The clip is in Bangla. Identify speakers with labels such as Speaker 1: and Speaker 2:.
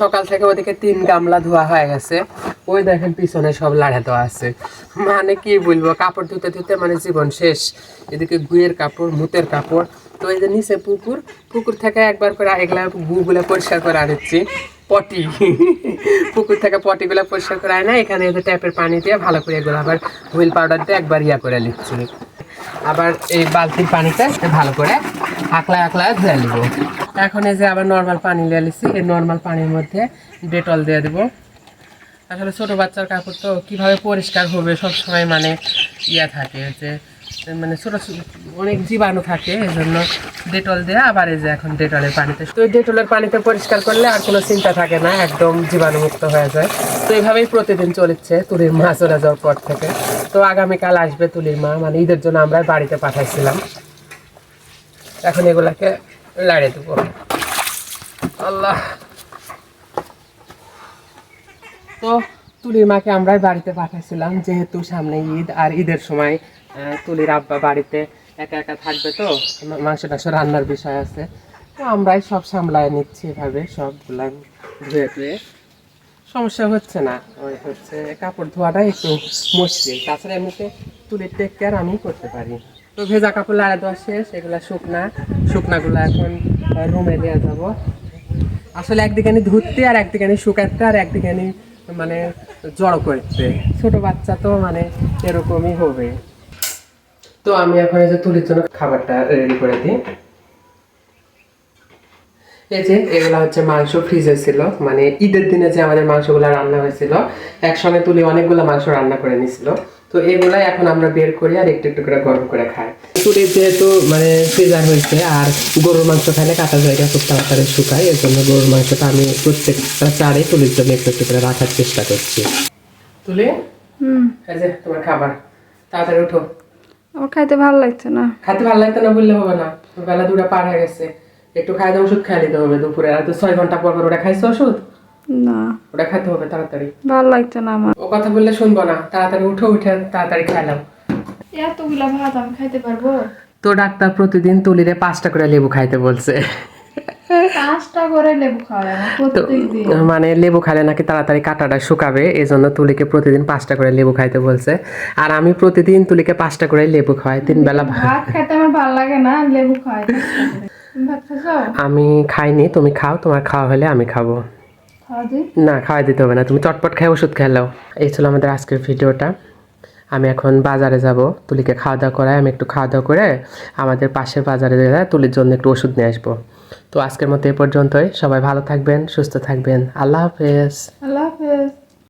Speaker 1: সকাল থেকে ওদিকে তিন গামলা ধোয়া হয়ে গেছে। ওই দেখেন পিছনে সব লাড়া দেওয়া আছে। মানে কি বলব, কাপড় ধুতে ধুতে মানে জীবন শেষ। এদিকে গুয়ের কাপড়, মুতের কাপড়। তো এই যে নিচে পুকুর পুকুর থেকে একবার করে এগুলা গুগুলো পরিষ্কার করে আনিচ্ছি। পটি। পুকুর থেকে পটিগুলো পরিষ্কার করে আয় না এখানে এই ট্যাপের পানি দিয়ে ভালো করে এগুলো আবার হুইল পাউডার দিয়ে একবার ইয়া করে নিচ্ছি আবার এই বালতির পানিতে ভালো করে আকলা আকলা ধুয়ে নিব। এখন এই যে আবার নর্মাল পানি নিয়ে নিচ্ছি এই নর্মাল পানির মধ্যে ডেটল দিয়ে দেবো। আসলে ছোট বাচ্চার কাপড় তো কীভাবে পরিষ্কার হবে সব সময় মানে ইয়া থাকে যে মানে ছোট অনেক জীবাণু থাকে এই জন্য ডেটল দিয়ে। আবার এই যে এখন ডেটলের পানিতে তো এই ডেটলের পানিতে পরিষ্কার করলে আর কোনো চিন্তা থাকে না, একদম জীবাণুমুক্ত হয়ে যায়। তো এইভাবেই প্রতিদিন চলেছে তুলির মা চলে যাওয়ার পর থেকে। তো আগামীকাল আসবে তুলির মা মানে ঈদের জন্য আমরা বাড়িতে পাঠাইছিলাম। এখন এগুলাকে লাড়ে দেবো। আল্লাহ। তো তুলির মাকে আমরাই বাড়িতে পাঠাইছিলাম, যেহেতু সামনে ঈদ, আর ঈদের সময় তুলির আব্বা বাড়িতে একা একা থাকবে তো মাংস টাংস রান্নার বিষয় আছে। তো আমরাই সব সামলায় নিচ্ছি এভাবে, সবগুলা ধুয়ে ধুয়ে সমস্যা হচ্ছে না, ওই হচ্ছে কাপড় ধোয়াটা একটু মুশকিল। তাছাড়া এমনিতে তুলির টেক কেয়ার আমি করতে পারি। তো ভেজা কাপড় লাড়া দেওয়া শেষ, এগুলা শুকনা। শুকনাগুলো এখন রুমে দেওয়া যাব। আসলে একদিকে আমি ধরতে আর একদিকে আমি শুকাতে আর একদিকে আমি মানে জড়ো করতে। ছোট বাচ্চা তো মানে এরকমই হবে। তো আমি এখন এই যে তুলির জন্য খাবারটা রেডি করে দিই। এই যে, এগুলা হচ্ছে মাংস ফ্রিজে ছিল মানে ঈদের দিনে যে আমাদের মাংসগুলো রান্না হয়েছিল, একসঙ্গে তুলি অনেকগুলো মাংস রান্না করে নিছিল। তো এগুলাই এখন আমরা বের করি আর একটু একটু করে গরম করে খাই। তুলির যেহেতু মানে ফ্রিজার হয়েছে আর গরুর মাংস খাইলে কাটা জায়গা খুব তাড়াতাড়ি শুকায় এর জন্য গরুর মাংসটা আমি প্রত্যেকটা চারে তুলির জন্য একটু একটু করে রাখার চেষ্টা করছি। তুলি?
Speaker 2: হুম।
Speaker 1: এই যে তোমার খাবার। তাড়াতাড়ি উঠো।
Speaker 2: আমার খাইতে ভালো লাগছে না।
Speaker 1: খাইতে ভালো লাগতো না বললে হবে না। বেলা দুটা পার হয়ে গেছে। একটু খাই দিয়ে ওষুধ খাই দিতে হবে দুপুরে। আর তো ছয় ঘণ্টা পর পর ওটা খাইছো ওষুধ।
Speaker 2: না।
Speaker 1: ওটা খাইতে হবে তাড়াতাড়ি।
Speaker 2: ভালো লাগছে না আমার।
Speaker 1: ও কথা বললে শুনব না। তাড়াতাড়ি উঠো উঠে তাড়াতাড়ি খাইলাম
Speaker 2: এতগুলা ভাত আমি খাইতে পারব?
Speaker 1: তো ডাক্তার প্রতিদিন তুলিরে পাঁচটা করে লেবু খাইতে বলছে।
Speaker 2: পাঁচটা করে লেবু
Speaker 1: তো মানে লেবু খাইলে নাকি তাড়াতাড়ি কাঁটাটা শুকাবে এই জন্য তুলিকে প্রতিদিন পাঁচটা করে লেবু খাইতে বলছে। আর আমি প্রতিদিন তুলিকে পাঁচটা করে লেবু খাওয়াই তিন বেলা ভাত
Speaker 2: ভাত। খাইতে আমার ভালো লাগে না লেবু খাওয়াই।
Speaker 1: আমি খাইনি তুমি খাও তোমার খাওয়া হলে আমি খাব।
Speaker 2: খাওয়া
Speaker 1: না খাওয়াই দিতে হবে না তুমি চটপট খাই ওষুধ খেলাও এই ছিল আমাদের আজকের ভিডিওটা। আমি এখন বাজারে যাব তুলিকে খাওয়া দাওয়া করায় আমি একটু খাওয়া দাওয়া করে আমাদের পাশের বাজারে যেয়ে তুলির জন্য একটু ওষুধ নিয়ে আসব। তো আজকের মতো এ পর্যন্তই সবাই ভালো থাকবেন সুস্থ থাকবেন। আল্লাহ হাফেজ।
Speaker 2: আল্লাহ